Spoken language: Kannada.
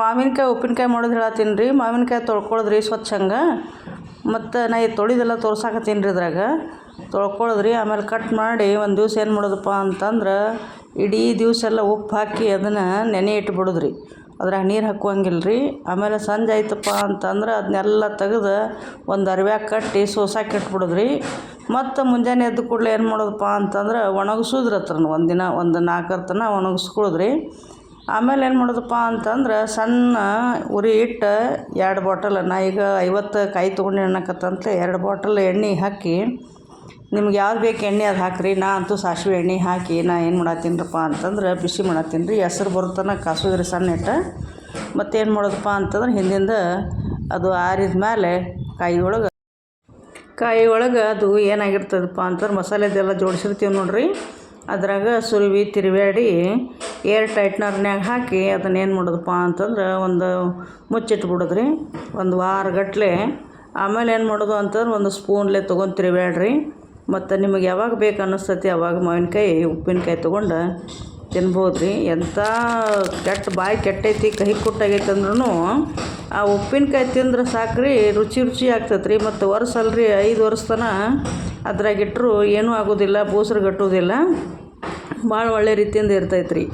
ಮಾವಿನಕಾಯಿ ಉಪ್ಪಿನಕಾಯಿ ಮಾಡೋದು ಹೇಳತ್ತೀನಿ ರೀ ಮಾವಿನಕಾಯಿ ತೊಳ್ಕೊಳದ್ರಿ ಸ್ವಚ್ಛ ಹಂಗೆ. ಮತ್ತು ನಾ ಈ ತೊಳಿದೆಲ್ಲ ತೋರ್ಸಾಕತ್ತೀನಿ ರೀ ಇದ್ರಾಗ. ತೊಳ್ಕೊಳದ್ರಿ, ಆಮೇಲೆ ಕಟ್ ಮಾಡಿ ಒಂದು ದಿವ್ಸ ಏನು ಮಾಡೋದಪ್ಪ ಅಂತಂದ್ರೆ ಇಡೀ ದಿವಸ ಎಲ್ಲ ಉಪ್ಪು ಹಾಕಿ ಅದನ್ನು ನೆನೆ ಇಟ್ಬಿಡೋದು ರೀ ಅದ್ರಾಗ ನೀರು ಹಾಕುವಂಗಿಲ್ಲ ರೀ ಆಮೇಲೆ ಸಂಜೆ ಆಯ್ತಪ್ಪ ಅಂತಂದ್ರೆ ಅದನ್ನೆಲ್ಲ ತೆಗೆದು ಒಂದು ಅರ್ವ್ಯಾಗ ಕಟ್ಟಿ ಸೋಸಾಕಿ ಇಟ್ಬಿಡೋದು ರೀ ಮತ್ತು ಮುಂಜಾನೆ ಎದ್ದು ಕೂಡಲೇ ಏನು ಮಾಡೋದಪ್ಪ ಅಂತಂದ್ರೆ ಒಣಗಿಸೋದ್ರಿ ಒಂದು ಒಂದಿನ, ಒಂದು ನಾಲ್ಕರ ತನಕ ಒಣಗಿಸ್ಕೊಳ್ಳೋದು ರೀ ಆಮೇಲೆ ಏನು ಮಾಡೋದಪ್ಪ ಅಂತಂದ್ರೆ ಸಣ್ಣ ಉರಿ ಇಟ್ಟು ಎರಡು ಬಾಟಲ್ ನಾ ಈಗ ಐವತ್ತು ಕಾಯಿ ತೊಗೊಂಡು ಅನ್ನಕತ್ತಂತ ಎರಡು ಬಾಟಲ್ ಎಣ್ಣೆ ಹಾಕಿ, ನಿಮ್ಗೆ ಯಾವ್ದು ಬೇಕು ಎಣ್ಣೆ ಅದು ಹಾಕಿರಿ, ನಾ ಅಂತೂ ಸಾಸಿವೆ ಎಣ್ಣೆ ಹಾಕಿ, ನಾ ಏನು ಮಾಡತ್ತೀನಪ್ಪ ಅಂತಂದ್ರೆ ಬಿಸಿ ಮಾಡತ್ತೀನಿ ರೀ ಹೆಸ್ರು ಬರುತ್ತನ ಕಾಸೋದ್ರಿ ಸಣ್ಣ ಇಟ್ಟು. ಮತ್ತೇನು ಮಾಡೋದಪ್ಪ ಅಂತಂದ್ರೆ ಹಿಂದಿಂದ ಅದು ಆರಿದ ಮೇಲೆ ಕಾಯಿ ಒಳಗೆ ಕಾಯಿ ಒಳಗೆ ಅದು ಏನಾಗಿರ್ತದಪ್ಪ ಅಂತಂದ್ರೆ ಮಸಾಲೆದೆಲ್ಲ ಜೋಡಿಸಿರ್ತೀವಿ ನೋಡಿರಿ. ಅದ್ರಾಗ ಸುರುವಿ ತಿರುವ್ಯಾಡಿ ಏರ್ ಟೈಟ್ನರ್ನ್ಯಾಗ ಹಾಕಿ ಅದನ್ನ ಏನು ಮಾಡೋದಪ್ಪ ಅಂತಂದ್ರೆ ಒಂದು ಮುಚ್ಚಿಟ್ಬಿಡೋದು ರೀ ಒಂದು ವಾರಗಟ್ಲೆ ಆಮೇಲೆ ಏನು ಮಾಡೋದು ಅಂತಂದ್ರೆ ಒಂದು ಸ್ಪೂನ್ಲೆ ತೊಗೊಂಡು ಬೇಡ್ರಿ ಮತ್ತು ನಿಮಗೆ ಯಾವಾಗ ಬೇಕು ಅನ್ನಿಸ್ತೈತಿ ಅವಾಗ ಮಾವಿನಕಾಯಿ, ಉಪ್ಪಿನಕಾಯಿ ತೊಗೊಂಡು ತಿನ್ಬೋದು ರೀ ಎಂಥ ಕೆಟ್ಟ ಬಾಯಿ ಕೆಟ್ಟೈತಿ, ಕಹಿ ಕುಟ್ಟಾಗೈತೆ ಅಂದ್ರೂ ಆ ಉಪ್ಪಿನಕಾಯಿ ತಿಂದ್ರೆ ಸಾಕು ರೀ ರುಚಿ ರುಚಿ ಆಗ್ತೈತೆ ರೀ ಮತ್ತು ವರ್ಷ ಅಲ್ರಿ ಐದು ವರ್ಷ ತನಕ ಅದ್ರಾಗಿಟ್ಟರು ಏನೂ ಆಗೋದಿಲ್ಲ, ಬೂಸ್ರು ಗಟ್ಟುವುದಿಲ್ಲ ಭಾಳ ಒಳ್ಳೆ ರೀತಿಯಿಂದ ಇರ್ತೈತೆ ರೀ